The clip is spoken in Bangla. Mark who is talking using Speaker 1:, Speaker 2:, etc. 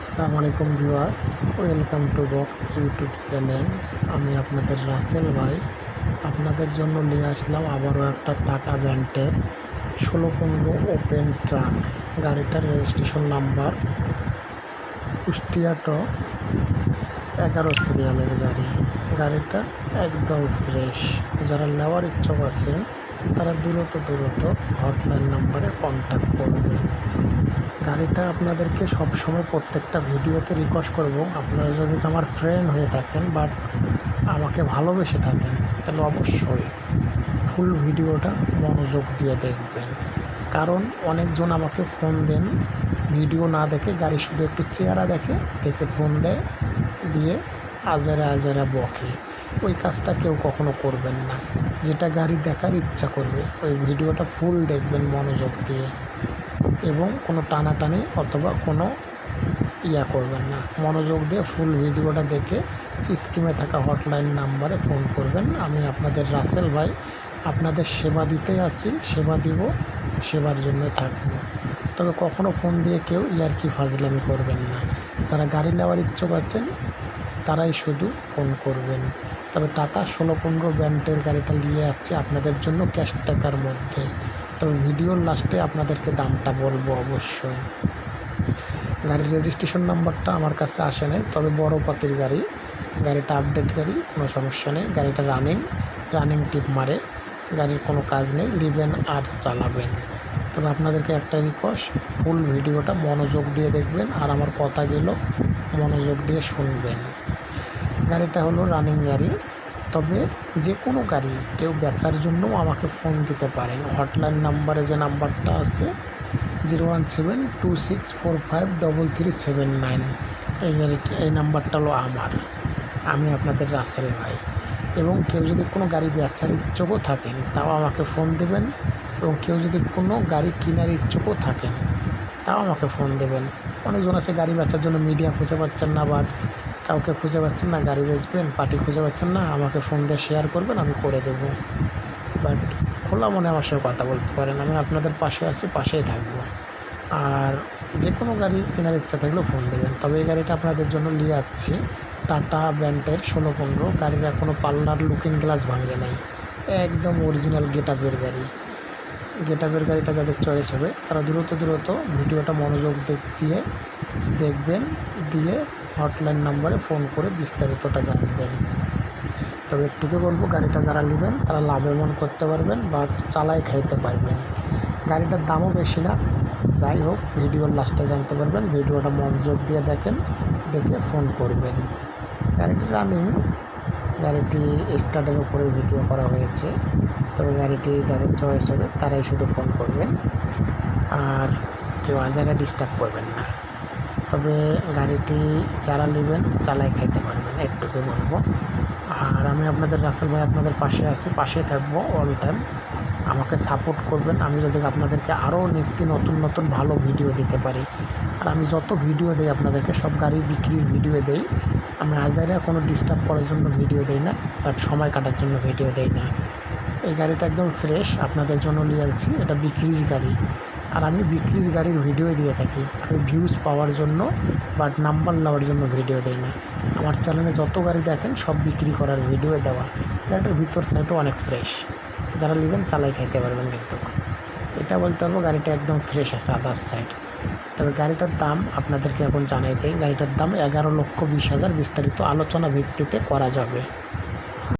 Speaker 1: আসসালামু আলাইকুম viewers, welcome to box YouTube channel. আমি আপনাদের রাসেল ভাই। আপনাদের জন্য নিয়ে আসলাম আবারও একটা টাটা ব্যান্ডের ষোলো পনেরো ওপেন ট্রাক। গাড়িটার রেজিস্ট্রেশন নাম্বার কুষ্টিয়াটো, এগারো সিরিয়ালের গাড়ি। গাড়িটা একদম ফ্রেশ। যারা নেওয়ার ইচ্ছুক আছেন তারা দ্রুত দ্রুত হটলাইন নাম্বারে কন্ট্যাক্ট করবেন গাড়িটা আপনাদেরকে সবসময় প্রত্যেকটা ভিডিওতে রিকোয়েস্ট করব। আপনারা যদি আমার ফ্রেন্ড হয়ে থাকেন বাট আমাকে ভালোবেসে থাকেন, তাহলে অবশ্যই ফুল ভিডিওটা মনোযোগ দিয়ে দেখবেন। কারণ অনেকজন আমাকে ফোন দেন, ভিডিও না দেখে, গাড়ি শুধু একটু চেহারা দেখে দেখে ফোন দেয়, দিয়ে আজারে আজারে বকে। ওই কাজটা কেউ কখনো করবেন না। যেটা গাড়ি দেখার ইচ্ছা করবে, ওই ভিডিওটা ফুল দেখবেন মনোযোগ দিয়ে। এবং কোনো টানাটানি অথবা কোনো ইয়া করবেন না। মনোযোগ দিয়ে ফুল ভিডিওটা দেখে স্কিমে থাকা হটলাইন নাম্বারে ফোন করবেন। আমি আপনাদের রাসেল ভাই আপনাদের সেবা দিতে আছি, সেবা দিব, সেবার জন্য থাকব। তবে কখনো ফোন দিয়ে কেউ ইয়ারকি ফাজলামি করবেন না। যারা গাড়ি নেওয়ার ইচ্ছুক আছেন তারাই শুধু ফোন করবেন। তবে টাটা ষোলো পনেরো ব্যান্ডের গাড়িটা নিয়ে আসছে আপনাদের জন্য ক্যাশ টাকার মধ্যে। তবে ভিডিওর লাস্টে আপনাদেরকে দামটা বলব অবশ্যই। গাড়ির রেজিস্ট্রেশন নাম্বারটা আমার কাছে আসে নাই, তবে বড় পাতির গাড়ি। গাড়িটা আপডেট গাড়ি, কোনো সমস্যা নেই। গাড়িটা রানিং রানিং টিপ মারে। গাড়ির কোনো কাজ নেই, লিবেন আর চালাবেন। তবে আপনাদেরকে একটা রিকোয়েস্ট ফুল ভিডিওটা মনোযোগ দিয়ে দেখবেন। আর আমার কথা কথাগুলো মনোযোগ দিয়ে শুনবেন। গাড়িটা হলো রানিং গাড়ি। তবে যে কোনো গাড়ি, কেউ বেচার জন্য আমাকে ফোন দিতে পারেন হটলাইন নাম্বারে যে নাম্বারটা আছে zero one seven two six four five double three seven nine এই গাড়িটি এই নাম্বারটা হলো আমার। আমি আপনাদের রাসেল ভাই। এবং কেউ যদি কোনো গাড়ি বেচার ইচ্ছুকও থাকেন, তাও আমাকে ফোন দেবেন। এবং কেউ যদি কোনো গাড়ি কেনার ইচ্ছুকও থাকেন তাও আমাকে ফোন দেবেন। অনেকজন আছে গাড়ি বেচার জন্য মিডিয়া খুঁজে পাচ্ছেন না বাট কাউকে খুঁজে পাচ্ছেন না, গাড়ি বেচবেন পার্টি খুঁজে পাচ্ছেন না, আমাকে ফোন দিয়ে শেয়ার করবেন, আমি করে দেবো। বাট খোলা মনে আমার সঙ্গে কথা বলতে পারেন, আমি আপনাদের পাশে আছি, পাশেই থাকব। আর যে কোনো গাড়ি কেনার ইচ্ছা থাকলেও ফোন দেবেন। তবে এই গাড়িটা আপনাদের জন্য নিয়ে যাচ্ছি টাটা ব্যান্ডের ষোলো পনেরো, গাড়ির এখনও পাল্লার লুকিং গ্লাস ভাঙে নাই। একদম অরিজিনাল গেট আপের গাড়ি। গেট আপের গাড়িটা যাদের চয়েস হবে, তারা দ্রুত দ্রুত ভিডিওটা মনোযোগ দিয়ে দেখবেন, দিয়ে হটলাইন নাম্বারে ফোন করে বিস্তারিতটা জানবেন। তবে একটুকু বলব, গাড়িটা যারা নেবেন, তারা লাভবান করতে পারবেন বা চালায় খাইতে পারবেন। গাড়িটার দামও বেশি না। যাই হোক, ভিডিওর লাস্টে জানতে পারবেন, ভিডিওটা মনোযোগ দিয়ে দেখেন, দেখে ফোন করবেন। গাড়িটা রানিং গাড়িটি স্টার্টের উপরে ভিডিও করা হয়েছে। তবে গাড়িটি যাদের চয়েস হবে, তারাই শুধু ফোন করবেন। আর কেউ আজারে ডিস্টার্ব করবেন না। তবে গাড়িটি যারা নেবেন চালাই খাইতে পারবেন, একটুকু বলব। আর আমি আপনাদের, রাসেল ভাই আপনাদের পাশে আছি, পাশে থাকব অল টাইম আমাকে সাপোর্ট করবেন। আমি যদি আপনাদেরকে আরও নিত্য নতুন নতুন ভালো ভিডিও দিতে পারি। আর আমি যত ভিডিও দিই, আপনাদেরকে সব গাড়ি বিক্রির ভিডিও দেই। আমি আজারে কোনো ডিস্টার্ব করার জন্য ভিডিও দেই না বাট সময় কাটার জন্য ভিডিও দেই না। এই গাড়িটা একদম ফ্রেশ আপনাদের জন্য নিয়ে আসছি। এটা বিক্রির গাড়ি। আর আমি বিক্রির গাড়ির ভিডিও দিয়ে থাকি। আমি ভিউজ পাওয়ার জন্য বাট নাম্বার নেওয়ার জন্য ভিডিও দিই না। আমার চ্যানেলে যত গাড়ি দেখেন, সব বিক্রি করার ভিডিও দেওয়া। গাড়িটার ভিতর সাইডও অনেক ফ্রেশ যারা নেবেন, চালাই খাইতে পারবেন কিন্তু। এটা বলতে পারব, গাড়িটা একদম ফ্রেশ আছে আদার্স সাইড তবে গাড়িটার দাম আপনাদেরকে এখন জানাই দেয় গাড়িটার দাম এগারো লক্ষ বিশ হাজার বিস্তারিত আলোচনা ভিত্তিতে করা যাবে।